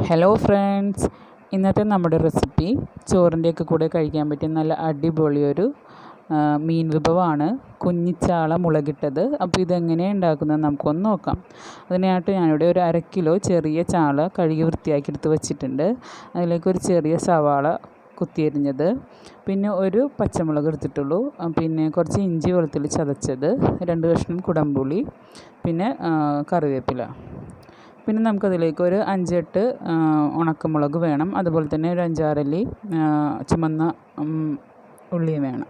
Hello friends ഇന്നത്തെ നമ്മുടെ recipe ചോറിന്റെയൊക്കെ കൂടെ കഴിക്കാൻ പറ്റിയ നല്ല അടിപൊളിയൊരു മീൻ വിഭവമാണ്. കുഞ്ഞിച്ചാള മുളകിട്ടത്. അപ്പോൾ ഇതെങ്ങനെയാണ് ഉണ്ടാക്കുന്നത് നമുക്കൊന്ന് നോക്കാം. അതിനായിട്ട് ഞാനിവിടെ ഒരു അര കിലോ ചെറിയ ചാള കഴുകി വൃത്തിയാക്കി എടുത്ത് വെച്ചിട്ടുണ്ട്. അതിലേക്ക് ഒരു ചെറിയ സവാള കുത്തിയരിഞ്ഞത്. പിന്നെ ഒരു പച്ചമുളക് എടുത്തിട്ടുള്ളൂ. പിന്നെ കുറച്ച് ഇഞ്ചി വെളുത്തുള്ളി ചതച്ചത്. രണ്ട് കഷ്ണം കുടംപുളി. പിന്നെ കറിവേപ്പില. പിന്നെ നമുക്കതിലേക്ക് ഒരു അഞ്ചെട്ട് ഉണക്കമുളക് വേണം. അതുപോലെ തന്നെ ഒരു അഞ്ചാറല്ലി ചുമന്ന ഉള്ളിയും വേണം.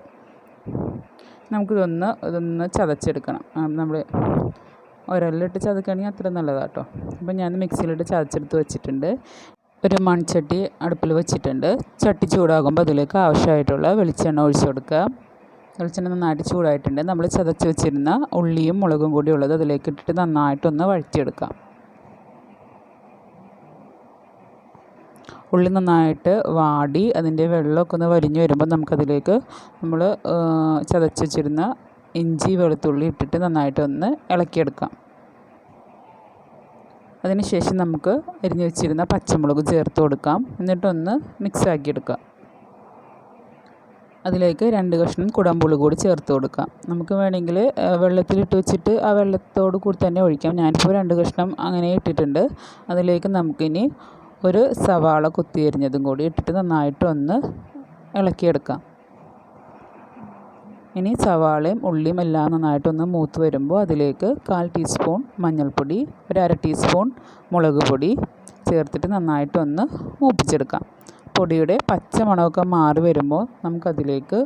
നമുക്കിതൊന്ന് ഇതൊന്ന് ചതച്ചെടുക്കണം. നമ്മൾ ഒരല്ലിട്ട് ചതക്കുകയാണെങ്കിൽ അത്ര നല്ലതാണ് കേട്ടോ അപ്പം ഞാൻ മിക്സിയിലിട്ട് ചതച്ചെടുത്ത് വെച്ചിട്ടുണ്ട്. ഒരു മൺചട്ടി അടുപ്പിൽ വെച്ചിട്ടുണ്ട്. ചട്ടി ചൂടാകുമ്പോൾ അതിലേക്ക് ആവശ്യമായിട്ടുള്ള വെളിച്ചെണ്ണ ഒഴിച്ചു കൊടുക്കുക. വെളിച്ചെണ്ണ നന്നായിട്ട് ചൂടായിട്ടുണ്ട്. നമ്മൾ ചതച്ച് വെച്ചിരുന്ന ഉള്ളിയും മുളകും കൂടി ഉള്ളത് അതിലേക്ക് ഇട്ടിട്ട് നന്നായിട്ടൊന്ന് വഴറ്റിയെടുക്കാം. ഉള്ളി നന്നായിട്ട് വാടി അതിന്റെ വെള്ളമൊക്കെ ഒന്ന് വലിഞ്ഞ് വരുമ്പോൾ നമുക്കതിലേക്ക് നമ്മൾ ചതച്ച് വെച്ചിരുന്ന ഇഞ്ചി വെളുത്തുള്ളി ഇട്ടിട്ട് നന്നായിട്ടൊന്ന് ഇളക്കിയെടുക്കാം. അതിനുശേഷം നമുക്ക് അരിഞ്ഞ് വെച്ചിരുന്ന പച്ചമുളക് ചേർത്ത് കൊടുക്കാം. എന്നിട്ടൊന്ന് മിക്സ് ആക്കിയെടുക്കാം അതിലേക്ക് രണ്ട് കഷ്ണം കുടമ്പുളി കൂടി ചേർത്ത് കൊടുക്കാം. നമുക്ക് വേണമെങ്കിൽ വെള്ളത്തിലിട്ട് വെച്ചിട്ട് ആ വെള്ളത്തോട് കൂടി തന്നെ ഒഴിക്കാം. ഞാനിപ്പോൾ രണ്ട് കഷ്ണം അങ്ങനെ ഇട്ടിട്ടുണ്ട്. അതിലേക്ക് നമുക്കിനി ഒരു സവാള കുത്തിയരിഞ്ഞതും കൂടി ഇട്ടിട്ട് നന്നായിട്ട് ഒന്ന് ഇളക്കിയെടുക്കാം. ഇനി സവാളയും ഉള്ളിയും എല്ലാം നന്നായിട്ടൊന്ന് മൂത്ത് വരുമ്പോൾ അതിലേക്ക് കാൽ ടീസ്പൂൺ മഞ്ഞൾപ്പൊടി ഒരു അര ടീസ്പൂൺ മുളക് പൊടി ചേർത്തിട്ട് നന്നായിട്ടൊന്ന് മൂപ്പിച്ചെടുക്കാം. പൊടിയുടെ പച്ച മണമൊക്കെ മാറി വരുമ്പോൾ നമുക്കതിലേക്ക്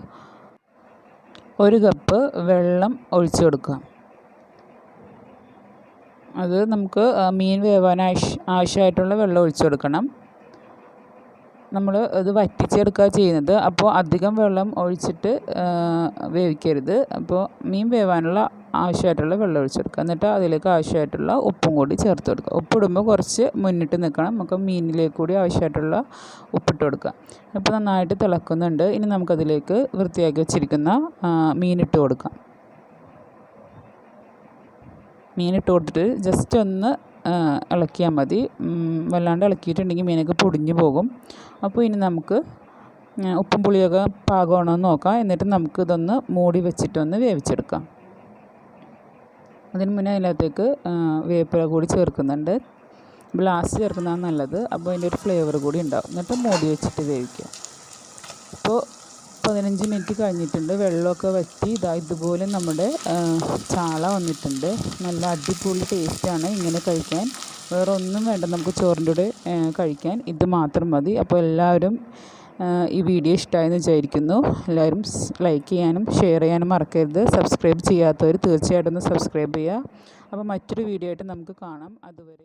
ഒരു കപ്പ് വെള്ളം ഒഴിച്ചു കൊടുക്കാം. അത് നമുക്ക് മീൻ വേവാൻ ആവശ്യ ആവശ്യമായിട്ടുള്ള വെള്ളം ഒഴിച്ചു കൊടുക്കണം. നമ്മൾ ഇത് വറ്റിച്ചെടുക്കുക ചെയ്യുന്നത്. അപ്പോൾ അധികം വെള്ളം ഒഴിച്ചിട്ട് വേവിക്കരുത്. അപ്പോൾ മീൻ വേവാനുള്ള ആവശ്യമായിട്ടുള്ള വെള്ളം ഒഴിച്ചെടുക്കുക എന്നിട്ട് അതിലേക്ക് ആവശ്യമായിട്ടുള്ള ഉപ്പും കൂടി ചേർത്ത് കൊടുക്കുക. ഉപ്പിടുമ്പോൾ കുറച്ച് മുന്നിട്ട് നിൽക്കണം. നമുക്ക് മീനിലേക്ക് കൂടി ആവശ്യമായിട്ടുള്ള ഉപ്പിട്ട് കൊടുക്കുക. അപ്പോൾ നന്നായിട്ട് തിളക്കുന്നുണ്ട്. ഇനി നമുക്കതിലേക്ക് വൃത്തിയാക്കി വെച്ചിരിക്കുന്ന മീനിട്ട് കൊടുക്കാം. മീനിട്ട് കൊടുത്തിട്ട് ജസ്റ്റ് ഒന്ന് ഇളക്കിയാൽ മതി. വല്ലാണ്ട് ഇളക്കിയിട്ടുണ്ടെങ്കിൽ മീനൊക്കെ പൊടിഞ്ഞു പോകും. അപ്പോൾ ഇനി നമുക്ക് ഉപ്പും പുളിയൊക്കെ പാകമാണോ എന്ന് നോക്കാം. എന്നിട്ട് നമുക്ക് ഇതൊന്ന് മൂടി വെച്ചിട്ടൊന്ന് വേവിച്ചെടുക്കാം. അതിന് മുന്നേ അതിനകത്തേക്ക് വേപ്പില കൂടി ചേർക്കുന്നുണ്ട്. ബ്ലാസ് ചേർക്കുന്നതാണ് നല്ലത്. അപ്പോൾ അതിന്റെ ഒരു ഫ്ലേവർ കൂടി ഉണ്ടാവും. എന്നിട്ട് മൂടി വെച്ചിട്ട് വേവിക്കുക ഇപ്പോൾ പതിനഞ്ച് മിനിറ്റ് കഴിഞ്ഞിട്ടുണ്ട്. വെള്ളമൊക്കെ വറ്റി ഇതാ ഇതുപോലെ നമ്മുടെ ചാള വന്നിട്ടുണ്ട്. നല്ല അടിപൊളി ടേസ്റ്റാണ് ഇങ്ങനെ കഴിക്കാൻ. വേറെ ഒന്നും വേണ്ട നമുക്ക് ചോറിന്റെ കൂടെ കഴിക്കാൻ. ഇത് മാത്രം മതി. അപ്പോൾ എല്ലാവരും ഈ വീഡിയോ ഇഷ്ടമായെന്ന് വിചാരിക്കുന്നു. എല്ലാവരും ലൈക്ക് ചെയ്യാനും ഷെയർ ചെയ്യാനും മറക്കരുത്. സബ്സ്ക്രൈബ് ചെയ്യാത്തവർ തീർച്ചയായിട്ടും ഒന്ന് സബ്സ്ക്രൈബ് ചെയ്യുക. അപ്പോൾ മറ്റൊരു വീഡിയോ ആയിട്ട് നമുക്ക് കാണാം. അതുവരെ